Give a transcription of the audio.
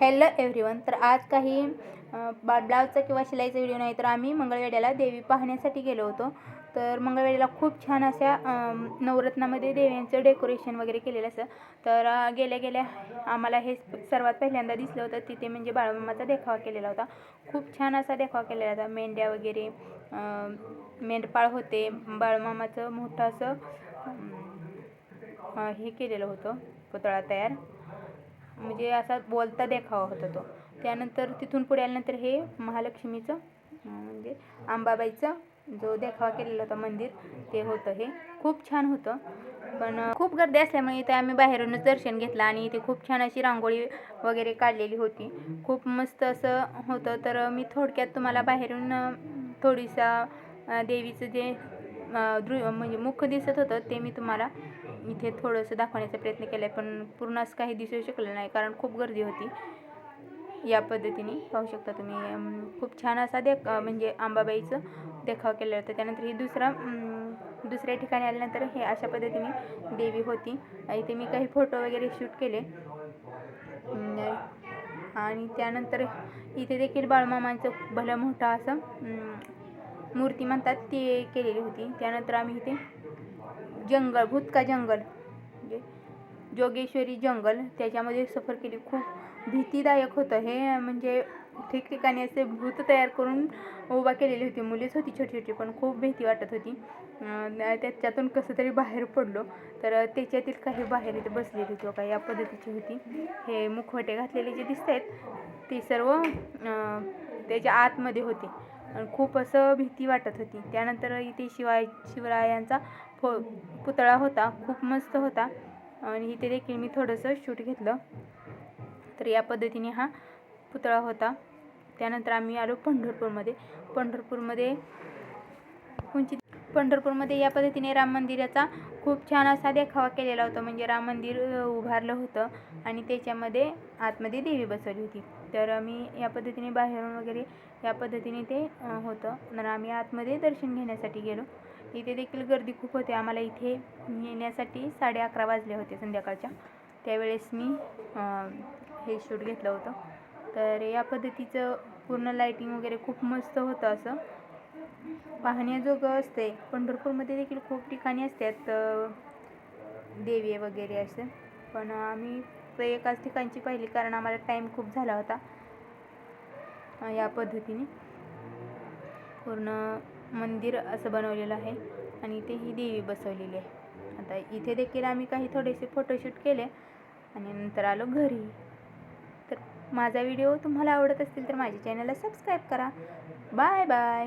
Hello everyone. तर आज काही बा ब्लाऊजचा किंवा शिलाईचा व्हिडिओ नाही तर आम्ही मंगळवेड्याला देवी पाहण्यासाठी गेलो होतो. तर मंगळवेड्याला खूप छान अशा नवरत्नामध्ये देव्यांचं डेकोरेशन वगैरे केलेलं असं. तर गेल्या गेल्या आम्हाला हे सर्वात पहिल्यांदा दिसलं होतं. तिथे म्हणजे बाळमामाचा देखावा केलेला होता. खूप छान असा देखावा केलेला होता. मेंढ्या वगैरे मेंढपाळ होते. बाळमामाचं मोठं असं हे केलेलं होतं. पुतळा तयार. म्हणजे असा बोलता देखावा होता तो. त्यानंतर तिथून पुढे आल्यानंतर हे महालक्ष्मीचं म्हणजे अंबाबाईचं जो देखावा केलेला होता मंदिर ते होतं हे. खूप छान होतं. पण खूप गर्दी असल्यामुळे इथे आम्ही बाहेरूनच दर्शन घेतलं आणि इथे खूप छान अशी रांगोळी वगैरे काढलेली होती. खूप मस्त असं होतं. तर मी थोडक्यात तुम्हाला बाहेरून थोडीसा देवीचं जे दृ म्हणजे मुख दिसत होतं ते मी तुम्हाला इथे थोडंसं दाखवण्याचा प्रयत्न केला आहे पण पूर्ण असं काही दिसू शकलं नाही कारण खूप गर्दी होती. या पद्धतीने पाहू शकता तुम्ही खूप छान असा देख म्हणजे अंबाबाईचं देखाव केलं होतं. त्यानंतर ही दुसरा दुसऱ्या ठिकाणी आल्यानंतर हे अशा पद्धतीने देवी होती. इथे मी काही फोटो वगैरे शूट केले. म्हणजे, आणि त्यानंतर इथे देखील बाळमामांचं भलं मोठं असं मूर्ती म्हणतात ती केलेली होती. त्यानंतर आम्ही इथे जंगल भूतका जंगल म्हणजे जोगेश्वरी जंगल त्याच्यामध्ये सफर केली. खूप भीतीदायक होतं. हे म्हणजे ठिकठिकाणी असे भूत तयार करून उभा केलेली होती. मुलीच होती छोटी छोटी पण खूप भीती वाटत होती. त्याच्यातून कसं तरी बाहेर पडलो. तर त्याच्यातील काही बाहेर इथे बसलेली होती. बघा या पद्धतीची होती. हे मुखवटे घातलेले जे दिसत आहेत ते सर्व त्याच्या आतमध्ये होते. खूप असं भीती वाटत होती. त्यानंतर इथे शिवाय शिवरायांचा फो पुतळा होता. खूप मस्त होता. आणि इथे देखील मी थोडंसं शूट घेतलं. तर या पद्धतीने हा पुतळा होता. त्यानंतर आम्ही आलो पंढरपूरमध्ये. पंढरपूरमध्ये कोणची पंढरपूरमध्ये या पद्धतीने राम मंदिराचा खूप छान असा देखावा केलेला होता. म्हणजे राम मंदिर उभारलं होतं आणि त्याच्यामध्ये आतमध्ये देवी बसवली होती. तर आम्ही या पद्धतीने बाहेरून वगैरे या पद्धतीने ते होतं. तर आम्ही आतमध्ये दर्शन घेण्यासाठी गेलो. इथे देखील गर्दी खूप होती. आम्हाला इथे येण्यासाठी साडे अकरा वाजले होते संध्याकाळच्या. त्यावेळेस मी हे शूट घेतलं होतं. तर या पद्धतीचं पूर्ण लाईटिंग वगैरे खूप मस्त होतं असं. पाहण्याजोगं असते. पंढरपूरमध्ये देखील खूप ठिकाणी असतात देवी वगैरे असे. पण आम्ही ते एकाच ठिकाणची पाहिली कारण आम्हाला टाईम खूप झाला होता. या पद्धतीने. पूर्ण मंदिर असं बनवलेलं आहे आणि इथे ही देवी बसवलेली आहे. आता इथे देखील आम्ही काही थोडेसे फोटोशूट केले आणि नंतर आलो घरी. तर माझा व्हिडिओ तुम्हाला आवडत असतील तर माझ्या चॅनलला सबस्क्राईब करा. Bye bye